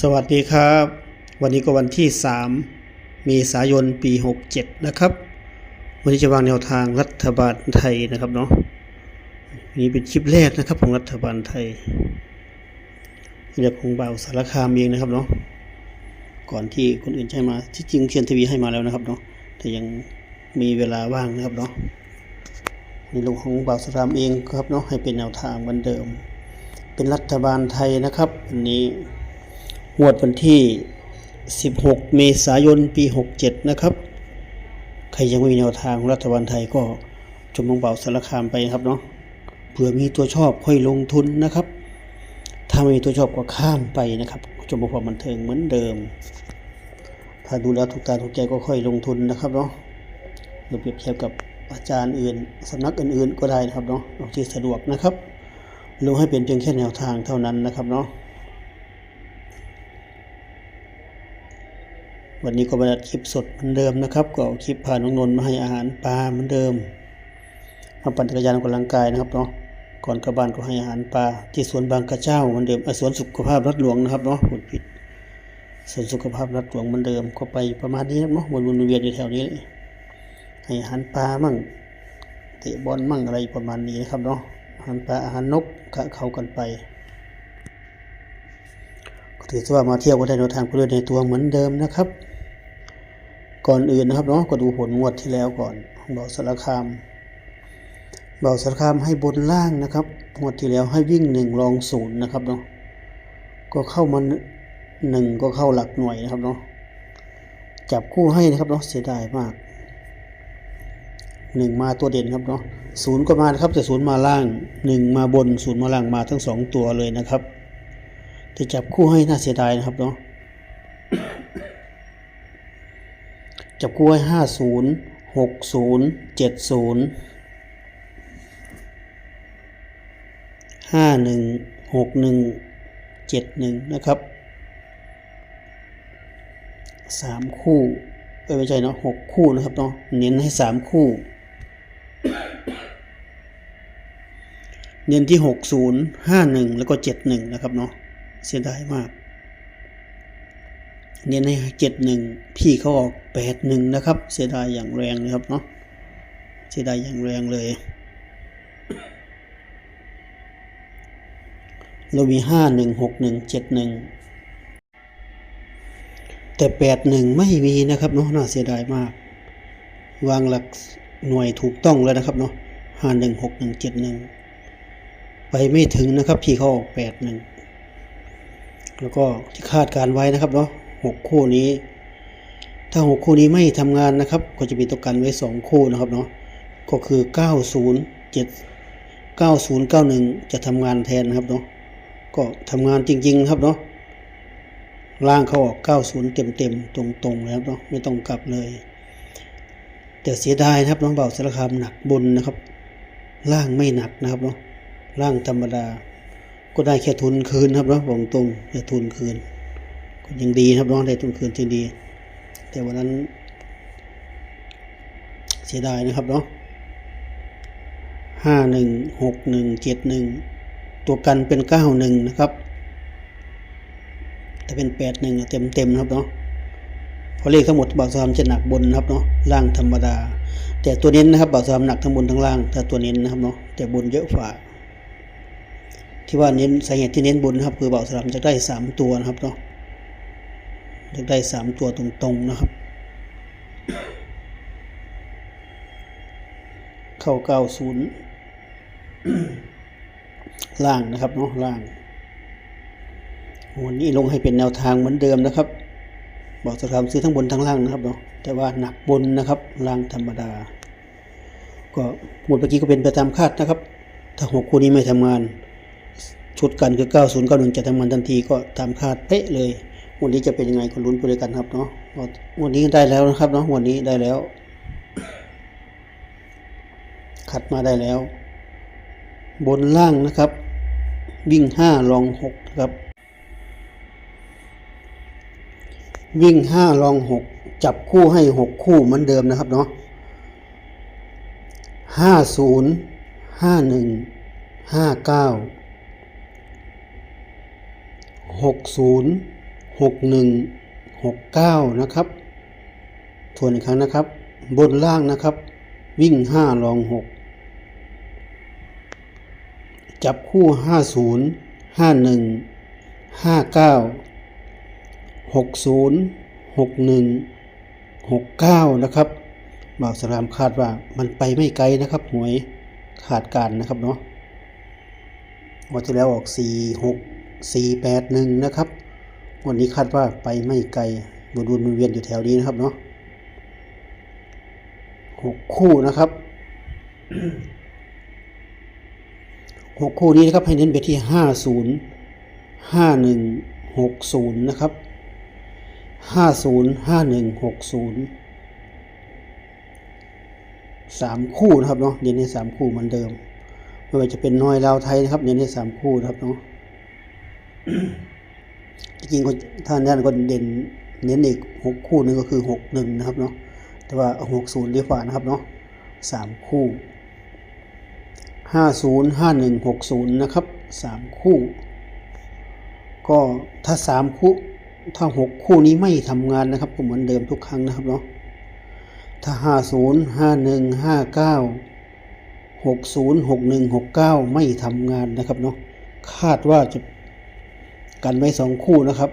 สวัสดีครับ วันนี้ก็วันที่ 3 เมษายนปี 67 นะครับ วันนี้จะวางแนวทางรัฐบาลไทยนะครับเนาะนี่เป็นคลิปแรกนะครับของรัฐบาลไทยเรื่องของบ่าวสารคามเองนะครับเนาะก่อนที่คนอื่นจะให้มาที่จริงเชียนทีวีให้มาแล้วนะครับเนาะแต่ยังมีเวลาว่างนะครับเนาะในเรื่องของบ่าวสารคามเองครับเนาะให้เป็นแนวทางเหมือนเดิม เป็นรัฐบาลไทยนะครับวันนี้ งวดวันที่ 16 เมษายน ปี 67 นะครับ ใครยังไม่มีแนวทางของรัฐบาลไทยก็จมลงเบาสารคามไปครับเนาะ เผื่อมีตัวชอบค่อยลงทุนนะครับ ถ้าไม่มีตัวชอบก็ข้ามไปนะครับ จมลงความบันเทิงเหมือนเดิม ถ้าดูแล้วถูกตาถูกใจก็ค่อยลงทุนนะครับเนาะหรือเปรียบเทียบกับอาจารย์อื่นสำนักอื่นๆก็ได้นะครับเนาะเอาที่สะดวกนะครับลงให้เป็นเพียงแค่แนวทางเท่านั้นนะครับเนาะ วันนี้ก็มาดัดคลิปสดเหมือนเดิมนะครับ ก็คลิปพาน้องนนท์มาให้อาหารปลาเหมือนเดิมมาปั่นจักรยานออกกำลังกายนะครับเนาะก่อนกลับบ้านก็ให้อาหารปลาที่สวนบางกระเจ้าเหมือนเดิมสวนสุขภาพรัฐหลวงนะครับเนาะพูดผิดสวนสุขภาพรัฐหลวงเหมือนเดิมก็ไปประมาณนี้ครับเนาะวนๆเวียนอยู่แถวนี้เลยให้อาหารปลามั่งเตะบอลมั่งอะไรประมาณนี้นะครับเนาะอาหารปลาอาหารนกกะเขากันไปก็ถือว่ามาเที่ยวก็ได้แนวทางผู้เล่นในตัวเหมือนเดิมนะครับ ก่อนอื่นนะครับเนาะก็ดูผลงวดที่แล้วก่อนเบาสารคามเบาสารคามให้บนล่างนะครับงวดที่แล้วให้วิ่งหนึ่งรองศูนย์นะครับเนาะก็เข้ามาหนึ่งก็เข้าหลักหน่วยนะครับเนาะจับคู่ให้นะครับเนาะเสียดายมากหนึ่งมาตัวเด่นครับเนาะศูนย์ก็มานะครับแต่ศูนย์มาล่างหนึ่งมาบนศูนย์มาล่างมาทั้งสองตัวเลยนะครับแต่จับคู่ให้น่าเสียดายนะครับเนาะ จับกล้วยห้าศูนย์หกศูนย์เจ็ดศูนย์ห้าหนึ่งหกหนึ่งเจ็ดหนึ่งนะครับสามคู่เอ้ยไม่ใช่เนาะหกคู่นะครับเนาะเน้นให้สามคู่ เน้นที่หกศูนย์ห้าหนึ่งแล้วก็เจ็ดหนึ่งนะครับเนาะเสียดายมาก เน้นให้เจ็ดหนึ่งพี่เขาออกแปดหนึ่งนะครับ เสียดายอย่างแรงนะครับเนาะเสียดายอย่างแรงเลย เรามีห้าหนึ่งหกหนึ่งเจ็ดหนึ่งแต่แปดหนึ่งไม่มีนะครับเนาะน่าเสียดายมาก วางหลักหน่วยถูกต้องแล้วนะครับเนาะห้าหนึ่งหกหนึ่งเจ็ดหนึ่งไปไม่ถึงนะครับพี่เขาออกแปดหนึ่งแล้วก็ที่คาดการไว้นะครับเนาะ หกคู่นี้ ถ้าหกคู่นี้ไม่ทำงานนะครับ ก็จะมีตัวกันไว้สองคู่นะครับเนาะก็คือเก้าศูนย์เจ็ดเก้าศูนย์เก้าหนึ่งจะทำงานแทนนะครับเนาะก็ทำงานจริงๆครับเนาะล่างเขาออกเก้าศูนย์เต็มๆ ตรงๆเลยครับเนาะไม่ต้องกลับเลย แต่เสียดายนะครับน้องเบาสารคามหนักบนนะครับ ล่างไม่หนักนะครับเนาะล่างธรรมดา ก็ได้แค่ทุนคืนครับเนาะบอกตรงแค่ทุนคืน ยังดีครับน้องได้ทุนคืนที่ดี แต่วันนั้น เสียดายนะครับเนาะห้าหนึ่งหกหนึ่งเจ็ดหนึ่งตัวกันเป็นเก้าหนึ่งนะครับ แต่เป็นแปดหนึ่งเต็มเต็มนะครับเนาะพราะเลขทั้งหมดบ่าวสามจะหนักบนนะครับเนาะล่างธรรมดา แต่ตัวเน้นนะครับบ่าวสามหนักทั้งบนทั้งล่างถ้าตัวเน้นนะครับเนาะแต่บนเยอะฝ่าที่ว่าเน้นสาเหตุที่เน้นบนนะครับคือเบาสลัมจะได้สามตัวนะครับเนาะ จะได้สามตัวตรงๆนะครับ เข้าเก้าศูนย์ล่างนะครับเนาะล่างวันนี้ลงให้เป็นแนวทางเหมือนเดิมนะครับ บอกสลัมซื้อทั้งบนทั้งล่างนะครับเนาะแต่ว่าหนักบนนะครับล่างธรรมดา ก็หมดเมื่อกี้ก็เป็นไปตามคาดนะครับ ถ้าหกคู่นี้ไม่ทำงาน ชุดกันคือ 9091 จะทำงานทันทีก็ตามคาดเป๊ะเลย วันนี้จะเป็นยังไงก็ลุ้นไปด้วยกันครับเนาะวันนี้ได้แล้วนะครับเนาะวันนี้ได้แล้ว ขัดมาได้แล้ว บนล่างนะครับ วิ่งห้าลองหกครับ วิ่งห้าลองหกจับคู่ให้หกคู่เหมือนเดิมนะครับเนาะห้าศูนย์ห้าหนึ่งห้าเก้าหกศูนย์ หกหนึ่งหกเก้านะครับ ทวนอีกครั้งนะครับ บนล่างนะครับ วิ่งห้ารองหกจับคู่ห้าศูนย์ห้าหนึ่งห้าเก้าหกศูนย์หกหนึ่งหกเก้านะครับบ่าวสลามคาดว่ามันไปไม่ไกลนะครับ หวยขาดการนะครับเนาะงวันที่แล้วออกสี่หกสี่แปดหนึ่งนะครับ วันนี้คาดว่าไปไม่ไกลวนวนๆเวียนอยู่แถวนี้นะครับเนาะหกคู่นะครับหกคู่นี้นะครับให้เน้นไปที่ห้าศูนย์ห้าหนึ่งหกศูนย์นะครับห้าศูนย์ห้าหนึ่งหกศูนย์สามคู่นะครับเนาะเน้นให้สามคู่เหมือนเดิมไม่ว่าจะเป็นน้อยลาวไทยนะครับ เน้นให้สามคู่นะครับเนาะ จริงๆคนท่านนั้นก็เด่นเน้นอีกหกคู่นึงก็คือหกหนึ่งนะครับเนาะแต่ว่าหกศูนย์ดีกว่านะครับเนาะสามคู่ห้าศูนย์ห้าหนึ่งหกศูนย์นะครับสามคู่ ก็ถ้าสามคู่ถ้าหกคู่นี้ไม่ทำงานนะครับก็เหมือนเดิมทุกครั้งนะครับเนาะถ้าห้าศูนย์ห้าหนึ่งห้าเก้าหกศูนย์หกหนึ่งหกเก้าไม่ทำงานนะครับเนาะคาดว่าจะ กันไว้สองคู่นะครับ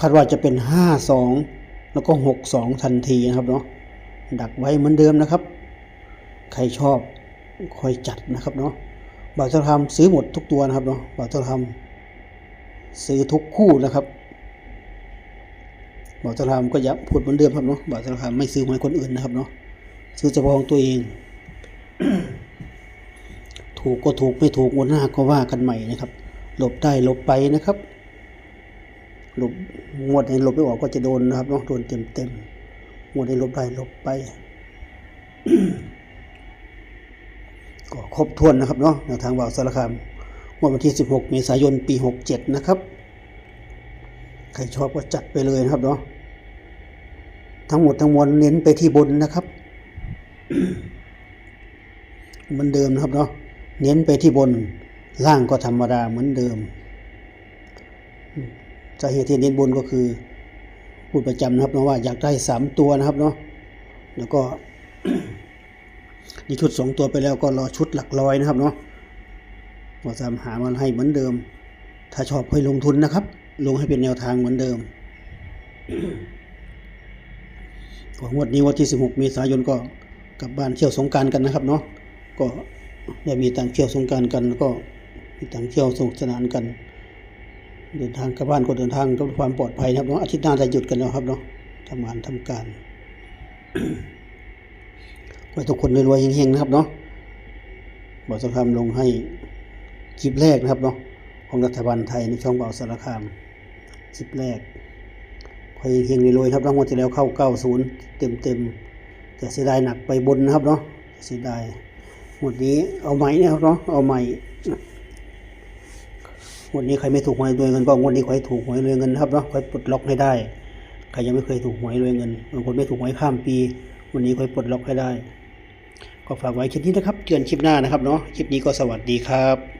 คาดว่าจะเป็นห้าสองแล้วก็หกสองทันทีนะครับเนาะดักไว้เหมือนเดิมนะครับ ใครชอบคอยจัดนะครับเนาะบ่าวเจ้าทำซื้อหมดทุกตัวนะครับเนาะบ่าวเจ้าทำซื้อทุกคู่นะครับบ่าวเจ้าทำก็ย้ำพูดเหมือนเดิมครับเนาะบ่าวเจ้าทำไม่ซื้อหวยคนอื่นนะครับเนาะซื้อเฉพาะของตัวเอง ถูกก็ถูกไม่ถูกวันหน้าก็ว่ากันใหม่นะครับ หลบได้หลบไปนะครับหลบงวดไหนหลบไม่ออกก็จะโดนนะครับเนาะโดนเต็มเต็มงวดไหนหลบได้หลบไปก็ครบถ้วนนะครับเนาะแนวทางบ่าวสารคามงวดวันที่ 16 เมษายนปี 67 นะครับ ใครชอบก็จัดไปเลยนะครับเนาะทั้งหมดทั้งมวลเน้นไปที่บนนะครับเหมือนเดิมนะครับเนาะ เน้นไปที่บนล่างก็ธรรมดาเหมือนเดิมสาเหตุที่เน้นบนก็คือพูดประจำนะครับเนาะว่าอยากได้สามตัวนะครับเนาะแล้วก็นี่ชุดสองตัวไปแล้วก็รอชุดหลักร้อยนะครับเนาะว่าสามหามาให้เหมือนเดิม ถ้าชอบให้ลงทุนนะครับ ลงให้เป็นแนวทางเหมือนเดิมของงวดนี้วันที่ 16 เมษายนก็กลับบ้านเที่ยวสงการกันนะครับเนาะก็ ได้มีตังค์เที่ยวสงกรารกันแล้วก็มีตังค์เที่ยวสนุกสนานกัน เดินทางกลับบ้านก็เดินทางด้วยความปลอดภัยนะครับเนาะอาทิตย์หน้าจะหยุดกันแล้วครับเนาะทำงานทำการขอให้ทุกคนรวยๆเฮงๆนะครับเนาะบ่าวสารคามลงให้คลิปแรกนะครับเนาะของรัฐบาลไทยในช่องบ่าวสารคามคลิปแรกขอให้เฮงๆรวยๆครับรางวัลที่แล้วเข้า90เต็มๆแต่เสียดายหนักไปบนนะครับเนาะเสียดาย หมดนี้เอาไหมเนะครับเนาะเอาไหม่หมดนี้ใครไม่ถูกหวยรวยเงินก็งวดนี้ใครถูกหวยรวยเงินนะครับเนาะใครปลดล็อกให้ได้ ใครยังไม่เคยถูกหวยรวยเงินบางคนไม่ถูกหวยข้ามปีวันนี้ใครปลดล็อกให้ได้ ก็ฝากไว้คลิปนี้นะครับเจอกันคลิปหน้านะครับเนาะคลิปนี้ก็สวัสดีครับ